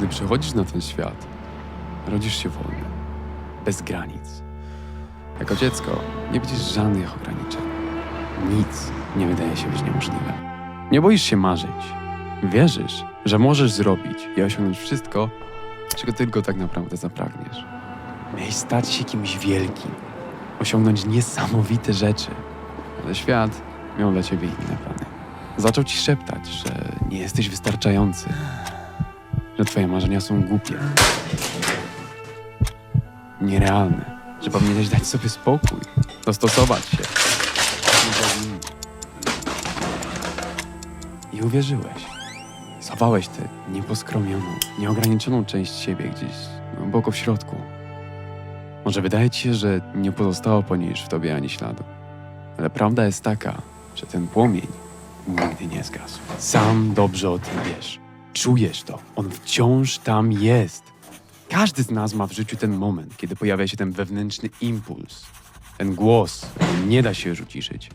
Gdy przychodzisz na ten świat, rodzisz się wolny, bez granic. Jako dziecko nie widzisz żadnych ograniczeń. Nic nie wydaje się być niemożliwe. Nie boisz się marzyć. Wierzysz, że możesz zrobić i osiągnąć wszystko, czego tylko tak naprawdę zapragniesz. Miałeś stać się kimś wielkim, osiągnąć niesamowite rzeczy, ale świat miał dla ciebie inne plany. Zaczął ci szeptać, że nie jesteś wystarczający, że twoje marzenia są głupie, nierealne, że powinieneś dać sobie spokój, dostosować się. I uwierzyłeś. Schowałeś tę nieposkromioną, nieograniczoną część siebie gdzieś głęboko w środku. Może wydaje ci się, że nie pozostało po niej już w tobie ani śladu. Ale prawda jest taka, że ten płomień nigdy nie zgasł. Sam dobrze o tym wiesz. Czujesz to. On wciąż tam jest. Każdy z nas ma w życiu ten moment, kiedy pojawia się ten wewnętrzny impuls. Ten głos, nie da się już uciszyć.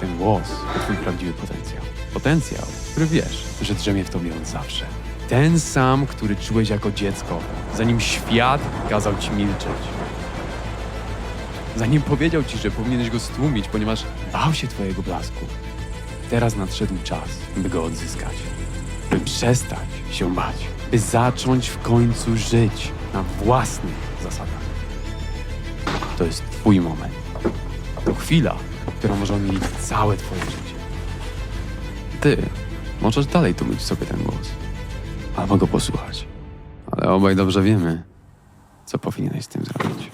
Ten głos to twój prawdziwy potencjał. Potencjał, który wiesz, że drzemie w tobie od zawsze. Ten sam, który czułeś jako dziecko, zanim świat kazał ci milczeć. Zanim powiedział ci, że powinieneś go stłumić, ponieważ bał się twojego blasku. Teraz nadszedł czas, by go odzyskać. By przestać się bać. By zacząć w końcu żyć na własnych zasadach. To jest twój moment. To chwila, która może odmienić całe twoje życie. Ty możesz dalej tłumić sobie ten głos. Albo go posłuchać. Ale obaj dobrze wiemy, co powinieneś z tym zrobić.